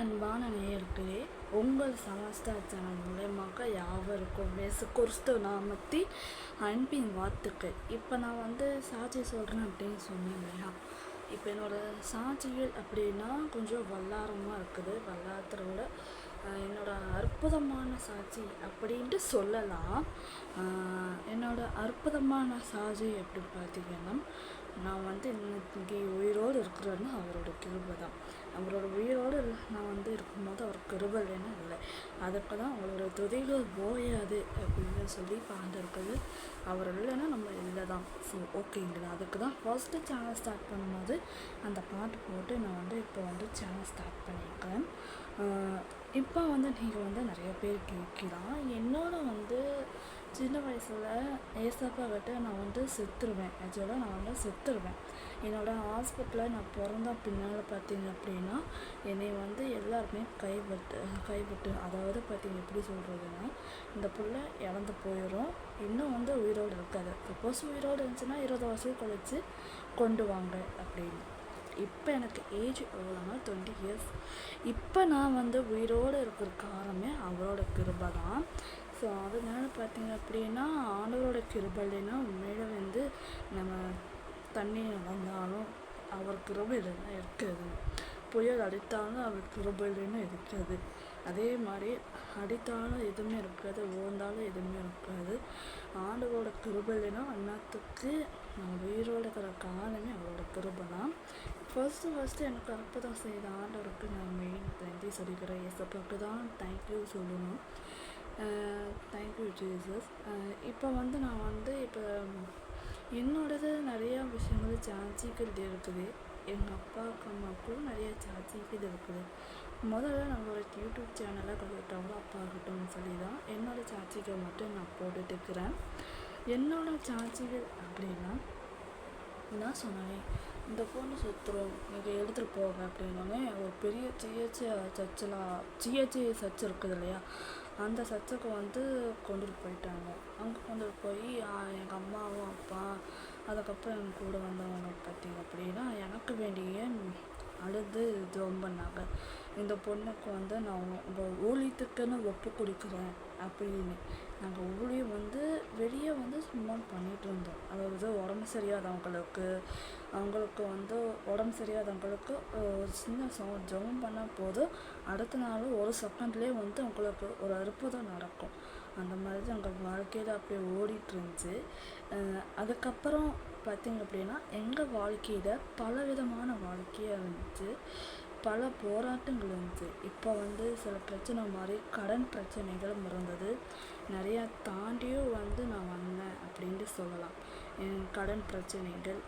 அன்பான நேயர்களே உங்கள் சமஸ்தா சேனல் மூலயமாக யாவருக்கும் மேசு குருஸ்து நாமத்தி அன்பின் வாழ்த்துக்கள் இப்போ நான் வந்து சாட்சி சொல்கிறேன் அப்படின்னு சொன்னேன் இல்லையா? இப்போ என்னோடய சாட்சிகள் அப்படின்னா கொஞ்சம் வல்லாரமாக இருக்குது. வல்லாரத்தோட என்னோடய அற்புதமான சாட்சி அப்படின்ட்டு சொல்லலாம். என்னோடய அற்புதமான சாட்சி எப்படி பார்த்தீங்கன்னா நான் வந்து இன்னைக்கு உயிரோடு இருக்கிறேன்னு அவரோட கிருபை தான். அவரோட உயிரோடு நான் கிருபல் இருக்கும்போது இல்லை. அதுக்கு தான் அவரோட துதிகள் போயாது அப்படின்னு சொல்லி பாண்டிருக்குது அவர் இல்லைன்னா நம்ம இல்லை தான் ஸோ ஓகேங்களா அதுக்கு தான் ஃபர்ஸ்ட்டு சேனல் ஸ்டார்ட் பண்ணும்போது அந்த பாட்டு போட்டு நான் வந்து இப்போ வந்து சேனல் ஸ்டார்ட் பண்ணியிருக்கேன். இப்போ வந்து நீங்கள் வந்து நிறைய பேர் கேட்கலாம். என்னோட வந்து சின்ன வயசில் ஏசப்பா கிட்ட நான் வந்து செத்துருவேன். ஆக்சுவலாக நான் வந்து செத்துருவேன். என்னோடய ஹாஸ்பிட்டலில் நான் பிறந்த பின்னால் பார்த்தீங்க அப்படின்னா என்னை வந்து எல்லாருமே கைவிட்டு கைவிட்டு அதாவது பார்த்தீங்க எப்படி சொல்கிறதுன்னா இந்த பிள்ளை இறந்து போயிடும் இன்னும் வந்து உயிரோடு இருக்காது. சப்போஸ் உயிரோடு இருந்துச்சுன்னா இருபது வருஷம் கழிச்சு கொண்டு வாங்க அப்படின்னு. இப்போ எனக்கு ஏஜ் எவ்வளோனா டுவெண்ட்டி இயர்ஸ் இப்போ நான் வந்து உயிரோடு இருக்கிற காரணமே அவரோட கிருபை தான். ஸோ அதனால பார்த்தீங்க அப்படின்னா ஆண்டவரோட கிருபை இல்லைன்னா உண்மையில வந்து நம்ம தண்ணி வந்தாலும் அவர் கிருபை இல்லைன்னா இருக்காது. புயல் அடித்தாலும் அவர் கிருபை இல்லைன்னா இருக்காது. அதே மாதிரி அடித்தாலும் எதுவுமே இருக்காது ஓந்தாலும் எதுவுமே இருக்காது. ஆண்டவரோட கிருபை இல்லைன்னா அண்ணாத்துக்கு நான் உயிரோட இருக்கிற காலமே அவரோட கிருபை தான். ஃபஸ்ட்டு ஃபஸ்ட்டு எனக்கு அற்புதம் செய்த ஆண்டவருக்கு நான் மெயின் தேங்க்யூ சொல்லிக்கிறேன். ஏசப்பாக்கு தான் தேங்க்யூ சொல்லணும். தேங்க்யூ ஜீசஸ் இப்போ வந்து நான் வந்து இப்போ என்னோடது நிறையா விஷயங்கள் சாட்சிகள் இருக்குது. எங்கள் அப்பாவுக்கு அம்மாவுக்கும் நிறையா சாட்சிகள் இருக்குது. முதல்ல நம்மளோட யூடியூப் சேனலை கற்றுக்கிட்டவங்க அப்பா இருக்கட்டும் சொல்லி தான் என்னோடய சாட்சிகள் மட்டும் நான் போட்டுட்டு இருக்கிறேன். என்னோடய சாட்சிகள் அப்படின்னா நான் சொன்னேன். இந்த பொண்ணு சுற்றுறோம் நீங்கள் எடுத்துகிட்டு போங்க அப்படின்னோடனே ஒரு பெரிய ஜிஹெச் சர்ச்சில் ஜிஹெச் சர்ச் இருக்குது இல்லையா? அந்த சர்ச்சுக்கு வந்து கொண்டுட்டு போயிட்டாங்க. அங்கே கொண்டுட்டு போய் எங்கள் அம்மாவும் அப்பா அதுக்கப்புறம் என் கூட வந்தவங்க பார்த்தீங்க அப்படின்னா எனக்கு வேண்டிய அழுது ஜெபம் பண்ணாங்க இந்த பொண்ணுக்கு வந்து நான் உங்கள் ஊழியத்துக்குன்னு ஒப்பு கொடுக்குறேன் அப்படின்னு. நாங்கள் ஊழியம் வந்து வெளியே வந்து சும்மா பண்ணிகிட்டு இருந்தோம். அதாவது உடம்பு சரியாதவங்களுக்கு அவங்களுக்கு வந்து உடம்பு சரியாதவங்களுக்கு ஒரு சின்ன சோ ஜெபம் பண்ணால் போதும். அடுத்த நாள் ஒரு செகண்ட்லேயே வந்து அவங்களுக்கு ஒரு அற்புதம் நடக்கும். அந்த மாதிரி தான் எங்கள் வாழ்க்கையில் அப்படியே ஓடிட்டு இருந்துச்சு. அதுக்கப்புறம் பார்த்திங்க அப்படின்னா எங்கள் வாழ்க்கையில் பல விதமான வாழ்க்கையாக இருந்துச்சு பல போராட்டங்கள் இருந்துச்சு இப்போ வந்து சில பிரச்சனை மாதிரி கடன் பிரச்சனைகளும் இருந்தது. நிறையா தாண்டியும் வந்து நான் வந்தேன் அப்படின்ட்டு சொல்லலாம். என் கடன் பிரச்சனைகள்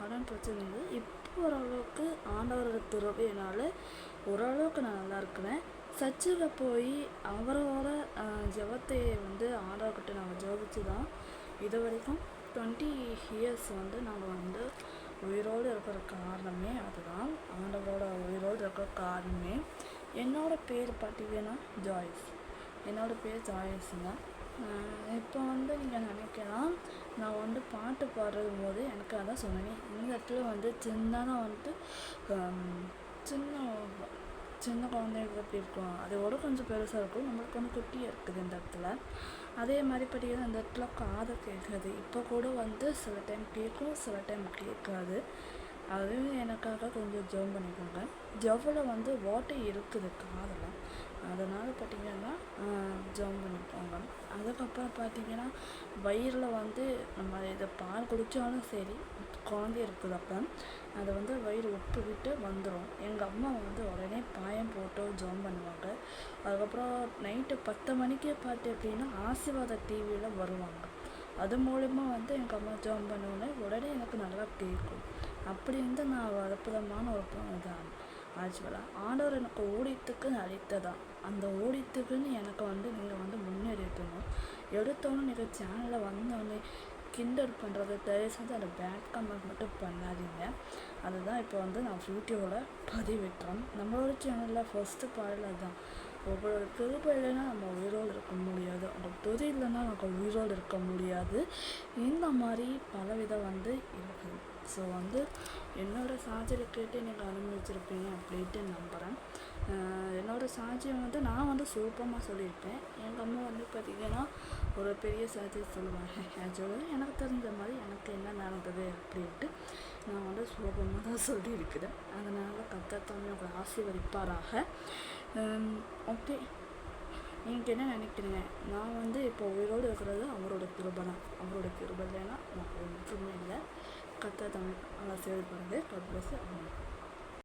கடன் பிரச்சனைகள் இப்போ ஓரளவுக்கு ஆண்டவரோட துறவினால் ஓரளவுக்கு நான் நல்லா இருக்கிறேன். சர்ச்சில் போய் அவரோட ஆஹ் வந்து ஆண்டவர்கிட்ட நான் ஜெபிச்சு தான் இது வரைக்கும் டுவெண்ட்டி இயர்ஸ் வந்து நாங்கள் வந்து உயிரோடு இருக்கிற காரணமே அதுதான். ஆண்டவரோட உயிரோடு இருக்கிற காரணமே. என்னோடய பேர் பார்த்தீங்கன்னா ஜாய்ஸ். என்னோடய பேர் ஜாய்ஸுங்க. இப்போ வந்து நீங்கள் நினைக்கலாம் நான் வந்து பாட்டு பாடும் போது எனக்கு அதான் சொன்னேன். இந்த இடத்துல வந்து சின்னதாக வந்துட்டு சின்ன சின்ன குழந்தைகளுக்கு எப்படி இருக்கும் அதோட கொஞ்சம் பெருசாக இருக்கும். நம்மளுக்கு வந்து குட்டியாக இருக்குது இந்த இடத்துல. அதே மாதிரி பார்த்தீங்கன்னா அந்த இடத்துல காதை கேட்காது. இப்போ கூட வந்து சில டைம் கேட்கும் சில டைம் கேட்காது. அதுவே எனக்காக கொஞ்சம் ஜெபம் பண்ணிக்கோங்க. ஜவ்வில் வந்து ஓட்டை இருக்குது காதில் அதனால் பார்த்திங்கன்னா ஜெபம் பண்ணிக்கோங்க. அதுக்கப்புறம் பார்த்தீங்கன்னா வயிறில் வந்து நம்ம இதை பால் குடித்தாலும் சரி குழந்தை இருக்குது அப்போ அதை வந்து வயிறு உப்பு விட்டு வந்துடும் எங்கள் அம்மா வந்து உடனே பாயம் போட்டு ஜெபம் பண்ணுவாங்க. அதுக்கப்புறம் நைட்டு பத்து மணிக்கே பார்த்து அப்படின்னா ஆசீர்வாத டிவியில் வருவாங்க. அது மூலிமா வந்து எங்கள் அம்மா ஜெபம் பண்ணுவோன்னே உடனே எனக்கு நல்லா கேட்கும் அப்படி வந்து நான் ஒரு அற்புதமான ஒரு பொண்ணு தான் ஆக்சுவலாக ஆண்டவர் எனக்கு ஊழியத்துக்கு அழைத்ததான் அந்த ஓடியத்துக்குன்னு எனக்கு வந்து நீங்கள் வந்து முன்னேறிக்கணும் எடுத்தோன்னே நீங்கள் சேனலில் வந்தோடனே கிண்டல் பண்ணுறது தயவு செஞ்சு அந்த பேட் கமெண்ட் மட்டும் பண்ணாதீங்க. அதுதான் இப்போ வந்து நான் வீடியோவில் பதிவிட்டுறேன் நம்மளோட சேனலில் ஃபஸ்ட்டு பாடல் அதுதான் ஒவ்வொரு கிருபை இல்லைன்னா நம்ம உயிரோடு இருக்க முடியாது. அந்த துதி இல்லைன்னா நம்ம உயிரோடு இருக்க முடியாது. இந்த மாதிரி பலவிதம் வந்து இருக்குது. ஸோ வந்து என்னோடய சார்ஜரை கேட்டு நீங்கள் அனுபவிச்சிருப்பீங்க அப்படின்ட்டு நம்புகிறேன் என்னோடய சாட்சியம் வந்து நான் வந்து சுருக்கமாக சொல்லியிருப்பேன். எங்கள் அம்மா வந்து பார்த்திங்கன்னா ஒரு பெரிய சாட்சியம் சொல்லுவாங்க. ஆக்சுவலாக எனக்கு தெரிஞ்ச மாதிரி எனக்கு என்ன நடந்தது? அப்படின்ட்டு நான் வந்து சுலபமாக தான் சொல்லியிருக்கிறேன். அதனால் கத்தத்தாமே ஒரு ஆசீர்வதிப்பாராக. ஓகே. நீங்கள் என்ன நினைக்கிறீங்க? நான் வந்து இப்போ உயிரோடு இருக்கிறது அவரோட கிருபை தான். அவரோட கிருபை இல்லைன்னா நான் ஒன்றுமே இல்லை. катта адам ала себеп бар да кабыл алса